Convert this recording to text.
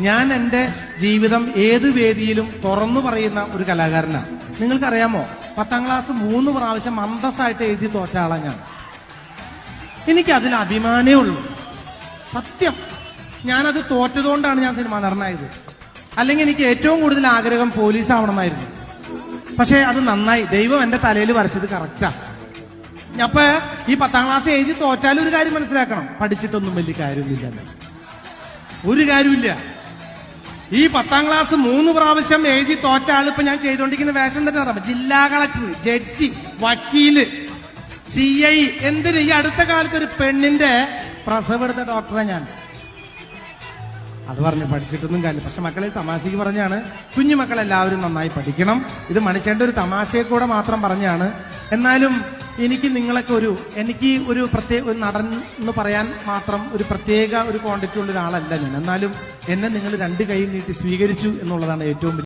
ഞാൻ എന്റെ ജീവിതം ഏതു വേദിയിലും തുറന്നു പറയുന്ന ഒരു കലാകാരനാണ് നിങ്ങൾക്കറിയാമോ? പത്താം ക്ലാസ് മൂന്ന് പ്രാവശ്യം അന്തസ്സായിട്ട് എഴുതി തോറ്റ ആളാണ് ഞാൻ. എനിക്ക് അതിൽ അഭിമാനേ ഉള്ളൂ. സത്യം. ഞാനത് തോറ്റതുകൊണ്ടാണ് ഞാൻ സിനിമ നടനായത്. അല്ലെങ്കിൽ എനിക്ക് ഏറ്റവും കൂടുതൽ ആഗ്രഹം പോലീസ് ആവണമെന്നായിരുന്നു പക്ഷേ അത് നന്നായി. ദൈവം എന്റെ തലയിൽ വരച്ചത് കറക്റ്റാ അപ്പൊ ഈ പത്താം ക്ലാസ് എഴുതി തോറ്റാലും ഒരു കാര്യം മനസ്സിലാക്കണം. പഠിച്ചിട്ടൊന്നും വലിയ കാര്യമൊന്നുമില്ല ഒരു കാര്യമില്ല ഈ പത്താം ക്ലാസ് മൂന്ന് പ്രാവശ്യം എഴുതി തോറ്റ ആളിപ്പോ ഞാൻ ചെയ്തുകൊണ്ടിരിക്കുന്ന വേഷം തന്നെ അറിയാം ജില്ലാ കളക്ടർ ജഡ്ജി വക്കീൽ സി ഐ എന്തിന്? ഈ അടുത്ത കാലത്ത് ഒരു പെണ്ണിന്റെ പ്രസവെടുത്ത ഡോക്ടറെ ഞാൻ. അത് പറഞ്ഞു പഠിച്ചിട്ടൊന്നും കാര്യം പക്ഷെ മക്കളെ തമാശക്ക് പറഞ്ഞാണ്. കുഞ്ഞുമക്കളെല്ലാവരും നന്നായി പഠിക്കണം. ഇത് മണിച്ചേണ്ട ഒരു തമാശയെ കൂടെ മാത്രം പറഞ്ഞാണ്. എന്നാലും എനിക്ക് നിങ്ങളൊക്കെ ഒരു എനിക്ക് ഒരു പ്രത്യേക ഒരു നടൻ എന്ന് പറയാൻ മാത്രം ഒരു പ്രത്യേക ഒരു ക്വാണ്ടിറ്റി ഉള്ള ഒരാളല്ല ഞാൻ. എന്നാലും എന്നെ നിങ്ങൾ രണ്ട് കൈ നീട്ടി സ്വീകരിച്ചു എന്നുള്ളതാണ് ഏറ്റവും